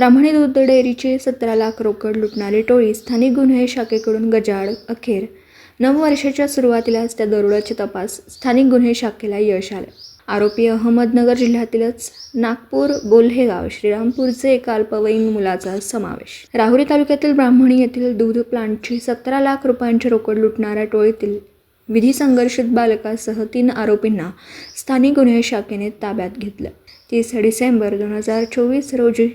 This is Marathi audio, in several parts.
ब्राह्मणी दूध डेअरीचे सतरा लाख रोकड लुटणारी टोळी स्थानिक गुन्हे शाखेकडून गजाड अखेर. नववर्षाच्या सुरुवातीलाच त्या दरोड्याचे तपास स्थानिक गुन्हे शाखेला यश आलं. आरोपी अहमदनगर जिल्ह्यातीलच नागपूर बोल्हेगाव श्रीरामपूरचे एका अल्पवयीन मुलाचा समावेश. राहुरी तालुक्यातील ब्राह्मणी येथील दूध प्लांटची सतरा लाख रुपयांची रोकड लुटणाऱ्या टोळीतील विधी संघर्षित बालकासह तीन आरोपींना स्थानिक गुन्हे शाखेने ताब्यात घेतलं. तीस डिसेंबर दोन हजार चोवीस रोजी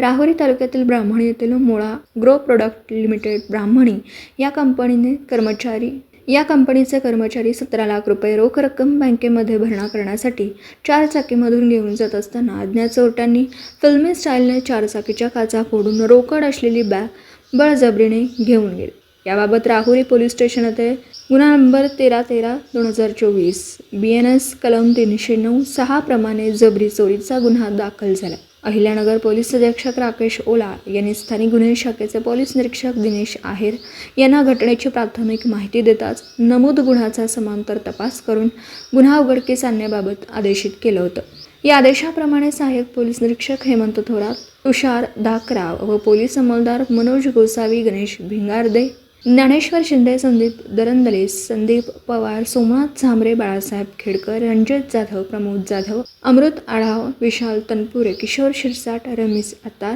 राहुरी तालुक्यातील ब्राह्मणी येथील Mula grow product limited Brahmani या कंपनीने कर्मचारी या कंपनीचे कर्मचारी सतरा लाख रुपये रोख रक्कम बँकेमध्ये भरणा करण्यासाठी चार चाकीमधून घेऊन जात असताना अज्ञात चोरट्यांनी फिल्मी स्टाईलने चारचाकीच्या काचा फोडून रोकड असलेली बॅग बळजबरीने घेऊन गेले. याबाबत राहुरी पोलीस स्टेशन येथे गुन्हा नंबर तेरा तेरा दोन हजार चोवीस. बी एन एस कलम तीनशे नऊ सहा प्रमाणे जबरी चोरीचा गुन्हा दाखल झाला. अहिल्यानगर पोलीस अधीक्षक राकेश ओला यांनी स्थानिक गुन्हे शाखेचे पोलीस निरीक्षक दिनेश आहेर यांना घटनेची प्राथमिक माहिती देताच नमूद गुन्ह्याचा समांतर तपास करून गुन्हा उघडकीस आणण्याबाबत आदेशित केलं होतं. या आदेशाप्रमाणे सहाय्यक पोलीस निरीक्षक हेमंत थोरात तुषार धाकराव व पोलीस अंमलदार मनोज गोसावी गणेश भिंगारदे ज्ञानेश्वर शिंदे संदीप दरंदले संदीप पवार सोमनाथ झांबरे बाळासाहेब खेडकर रणजित जाधव प्रमोद जाधव अमृत आढाव विशाल तनपुरे किशोर शिरसाट रमेश अत्तार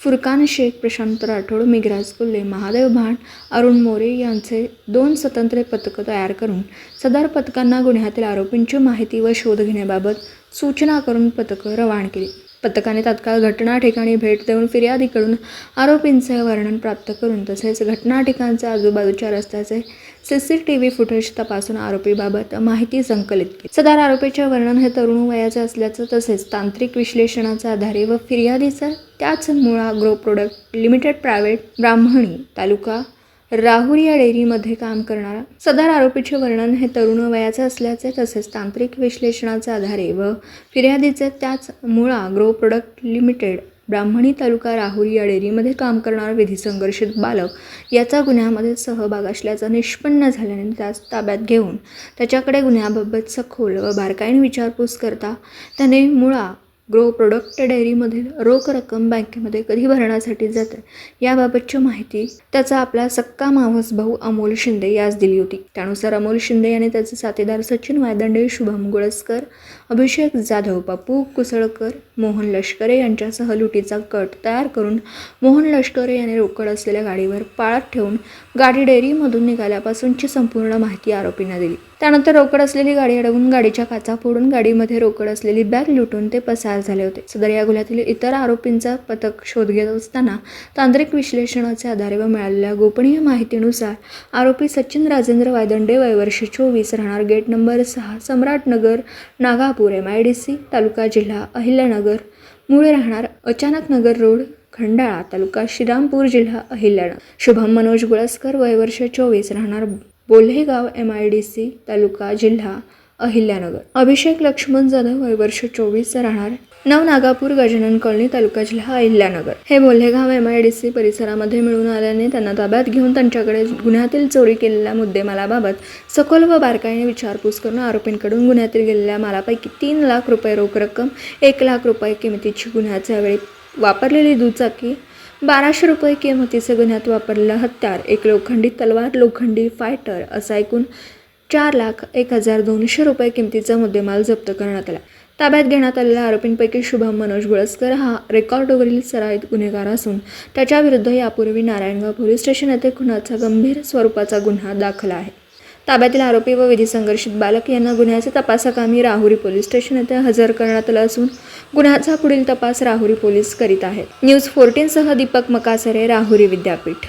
फुरकान शेख प्रशांत राठोड मिघराज कुल्ले महादेव भाण अरुण मोरे यांचे दोन स्वतंत्र पथकं तयार करून सदर पथकांना गुन्ह्यातील आरोपींची माहिती व शोध घेण्याबाबत सूचना करून पथकं रवान केली. पथकाने तात्काळ घटना ठिकाणी भेट देऊन फिर्यादीकडून आरोपींचे वर्णन प्राप्त करून तसेच घटना ठिकाणच्या आजूबाजूच्या रस्त्याचे C C T V footage तपासून आरोपीबाबत माहिती संकलित केली. सदर आरोपीचे वर्णन हे तरुण वयाचे असल्याचं तसेच तांत्रिक विश्लेषणाच्या आधारे व फिर्यादीचं त्याच Mula grow product limited private Brahmani taluka Rahuri या डेअरीमध्ये काम करणारा. सदर आरोपीचे वर्णन हे तरुण वयाचे असल्याचे तसेच तांत्रिक विश्लेषणाच्या आधारे व फिर्यादीचे त्याच Mula grow product limited Brahmani taluka Rahuri या डेअरीमध्ये काम करणारा विधी संघर्षित बालक याचा गुन्ह्यामध्ये सहभाग असल्याचं निष्पन्न झाल्याने त्यास ताब्यात घेऊन त्याच्याकडे गुन्ह्याबाबत सखोल व बारकाईने विचारपूस करता त्याने मुळा ग्रो प्रोडक्ट डेअरीमधील रोख रक्कम बँकेमध्ये कधी भरण्यासाठी जाते याबाबतची माहिती त्याचा आपला सक्का मावस भाऊ अमोल शिंदे यास दिली होती. त्यानुसार अमोल शिंदे याने त्याचे साथीदार सचिन वायदंडे शुभम गुळसकर अभिषेक जाधव पप्पू कुसळकर मोहन लष्करे यांच्यासह लुटीचा कट तयार करून मोहन लष्करे याने रोकड असलेल्या गाडीवर पाळत ठेवून गाडी डेअरीमधून निघाल्यापासूनची संपूर्ण माहिती आरोपींना दिली. त्यानंतर रोकड असलेली गाडी अडवून गाडीच्या काचा फोडून गाडीमध्ये रोकड असलेली बॅग लुटून ते पसार झाले होते. सदर या गुन्ह्यातील इतर आरोपींचा पथक शोध घेत असताना तांत्रिक विश्लेषणाच्या आधारे व मिळालेल्या गोपनीय माहितीनुसार आरोपी सचिन राजेंद्र वायदंडे वय वर्ष चोवीस राहणार गेट नंबर सहा Samratnagar Nagapur M I D C taluka जिल्हा अहिल्यानगर. मुळे राहणार अचानक नगर रोड खंडाळा तालुका श्रीरामपूर जिल्हा अहिल्यानगर. शुभम मनोज गुळसकर वय वर्ष चोवीस राहणार Bolhegaon M I D C taluka जिल्हा अहिल्यानगर. अभिषेक लक्ष्मण जाधव वय वर्ष चोवीस राहणार नवनागापूर गजानन कॉलनी तालुका जिल्हा अहिल्यानगर. हे Bolhegaon M I D C परिसरामध्ये मिळून आल्याने त्यांना ताब्यात घेऊन त्यांच्याकडे गुन्ह्यातील चोरी केलेल्या मुद्देमालाबाबत सखोल व बारकाईने विचारपूस करून आरोपींकडून गुन्ह्यातील गेलेल्या मालापैकी तीन लाख रुपये रोख रक्कम एक लाख रुपये किमतीची गुन्ह्याच्या वेळी वापरलेली दुचाकी बाराशे रुपये किमतीचे गुन्ह्यात वापरलेलं हत्यार एक लोखंडी तलवार लोखंडी फायटर असा एकूण चार लाख एक हजार दोनशे रुपये किमतीचा मुद्देमाल जप्त करण्यात आला. ताब्यात घेण्यात आलेल्या आरोपींपैकी शुभम मनोज गुळसकर हा रेकॉर्डवरील सराईत गुन्हेगार असून त्याच्याविरुद्ध यापूर्वी नारायणगाव पोलीस स्टेशन येथे खुनाचा गंभीर स्वरूपाचा गुन्हा दाखल आहे. ताब्यातील आरोपी व विधी संघर्षित बालक यांना गुन्ह्याचे तपासाकामी राहुरी पोलीस स्टेशन येथे हजर करण्यात आलं असून गुन्ह्याचा पुढील तपास राहुरी पोलीस करीत आहेत. न्यूज फोर्टीनसह दीपक मकासरे राहुरी विद्यापीठ.